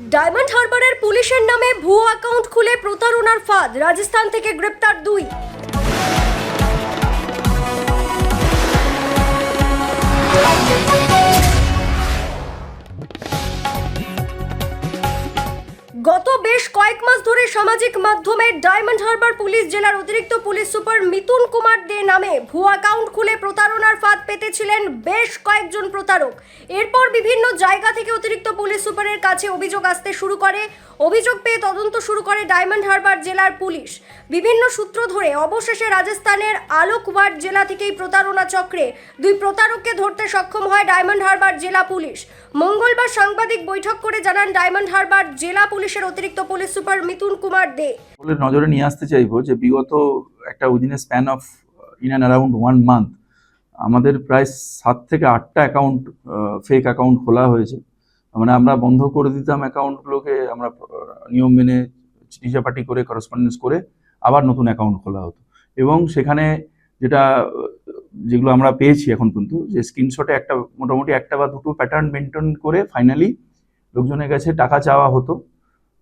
Diamond হারবারের পুলিশের নামে ভুয়ো অ্যাকাউন্ট খুলে প্রতারণার ফাঁদ। রাজস্থান থেকে গ্রেপ্তার দুই। সামাজিক মাধ্যমে ডায়মন্ড হারবার পুলিশ জেলার অতিরিক্ত পুলিশ সুপার মিতুন কুমার দে নামে ভুয়া অ্যাকাউন্ট খুলে প্রতারণার ফাঁদ পেতেছিলেন বেশ কয়েকজন প্রতারক। এরপর বিভিন্ন জায়গা থেকে অতিরিক্ত পুলিশ সুপারের কাছে অভিযোগ আসতে শুরু করে। অভিযোগ পেয়ে তদন্ত শুরু করে ডায়মন্ড হারবার জেলার পুলিশ। বিভিন্ন সূত্র ধরে অবশেষে রাজস্থানের আলোকওয়ার্ড জেলা থেকেই প্রতারণা চক্রে দুই প্রতারককে ধরতে সক্ষম হয় ডায়মন্ড হারবার জেলা পুলিশ। মঙ্গলবার সাংবাদিক বৈঠক করে জানান, ডায়মন্ড হারবার জেলা পুলিশের অতিরিক্ত পুলিশ সুপার মিতুন কুমার বলে নজরে নিয়ে আসতে চাইব যে বিগত একটা within a span of in and around one month আমাদের প্রায় সাত থেকে আটটা অ্যাকাউন্ট ফেক অ্যাকাউন্ট খোলা হয়েছে। মানে আমরা বন্ধ করে দিতাম অ্যাকাউন্টগুলোকে আমরা নিয়ম মেনে চিঠিচাপাটি করে করসপন্ডেন্স করে আবার নতুন অ্যাকাউন্ট খোলা হতো। এবং সেখানে যেটা যেগুলো আমরা পেয়েছি এখন পর্যন্ত, যে স্ক্রিনশটে একটা, মোটামুটি একটা বা দুটো প্যাটার্ন মেনটেন করে ফাইনালি লোকজনের কাছে টাকা চাওয়া হতো।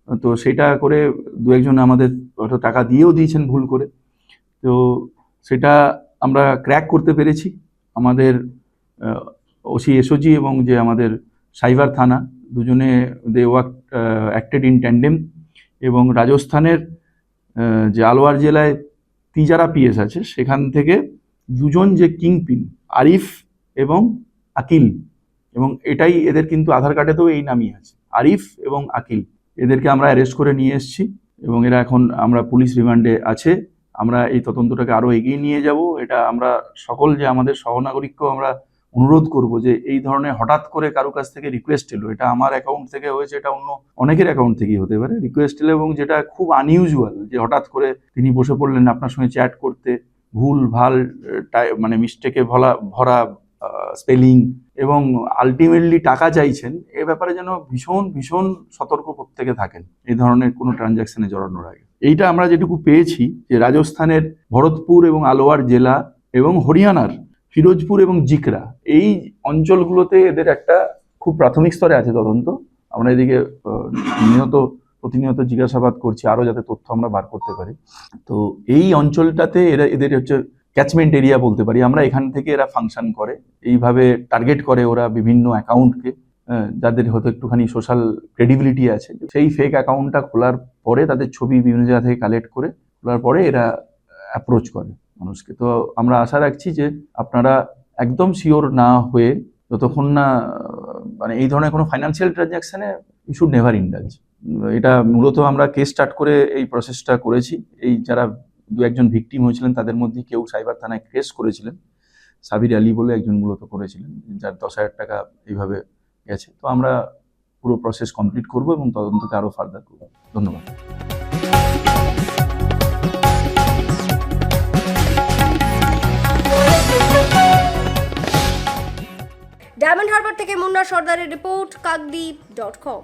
তো সেটা করে দু একজন আমাদের হয়তো টাকা দিয়েও দিয়েছেন ভুল করে। তো সেটা আমরা ক্র্যাক করতে পেরেছি। আমাদের ওসি এসওজি এবং যে আমাদের সাইবার থানা দুজনে, they work acted in tandem এবং রাজস্থানের যে আলোয়ার জেলায় তিজারা পিএস আছে, সেখান থেকে দুজন যে কিংপিন, আরিফ এবং আকিল এবং এটাই এদের কিন্তু আধার কার্ডেতেও এই নামই আছে, আরিফ এবং আকিল। এদেরকে আমরা অ্যারেস্ট করে নিয়ে এসেছি এবং এরা এখন আমরা পুলিশ রিমান্ডে আছে। আমরা এই তদন্তটাকে আরও এগিয়ে নিয়ে যাব। এটা আমরা সকল যে আমাদের সহনাগরিককেও আমরা অনুরোধ করব যে এই ধরনের হঠাৎ করে কারও কাছ থেকে রিকোয়েস্ট এলো, এটা আমার অ্যাকাউন্ট থেকে হয়েছে, এটা অন্য অনেকের অ্যাকাউন্ট থেকেই হতে পারে। রিকোয়েস্ট এলো এবং যেটা খুব আনইউজুয়াল যে হঠাৎ করে তিনি বসে পড়লেন আপনার সঙ্গে চ্যাট করতে, ভুল, ভালো মানে মিস্টেকে ভরা ভরা স্পেলিং এবং আলটিমেটলি টাকা চাইছেন, এ ব্যাপারে যেন ভীষণ ভীষণ সতর্ক প্রত্যেকে থাকেন, এই ধরনের কোনো ট্রানজ্যাকশনে জড়ানোর আগে। এইটা আমরা যেটুকু পেয়েছি যে রাজস্থানের ভরতপুর এবং আলোয়ার জেলা এবং হরিয়ানার ফিরোজপুর এবং জিকরা, এই অঞ্চলগুলোতে এদের একটা খুব প্রাথমিক স্তরে আছে তদন্ত। আমরা এদিকে নিয়ত প্রতিনিয়ত জিজ্ঞাসাবাদ করছি, আরও যাতে তথ্য আমরা বার করতে পারি। তো এই অঞ্চলটাতে এরা, এদের হচ্ছে ক্যাচমেন্ট এরিয়া বলতে পারি। আমরা এখান থেকে এরা ফাংশন করে। এইভাবে টার্গেট করে ওরা বিভিন্ন অ্যাকাউন্টকে যাদের হয়তো একটুখানি সোশ্যাল ক্রেডিবিলিটি আছে, সেই ফেক অ্যাকাউন্টটা খোলার পরে তাদের ছবি বিভিন্ন জায়গা থেকে কালেক্ট করে খোলার পরে এরা অ্যাপ্রোচ করে মানুষকে। তো আমরা আশা রাখছি যে আপনারা একদম শিওর না হয়ে যতক্ষণ না মানে এই ধরনের কোনো ফাইন্যান্সিয়াল ট্রানজ্যাকশনে ইউ শুড নেভার ইন্ডালজ এটা মূলত আমরা কেস স্টার্ট করে এই প্রসেসটা করেছি। এই যারা দু একজন ভিকটিম হয়েছিলেন, তাদের মধ্যে কেউ সাইবার থানায় কেস করেছিলেন। সাবির আলী বলে একজন মূলত করেছিলেন, যার দশ হাজার টাকা এইভাবে গেছে তো আমরা পুরো প্রসেস কমপ্লিট করব এবং তদন্তকে আরও ফার্দার করব। ধন্যবাদ। ডায়মন্ড হারবার থেকে মুন্না সর্দারের রিপোর্ট, কাকদ্বীপ ডট কম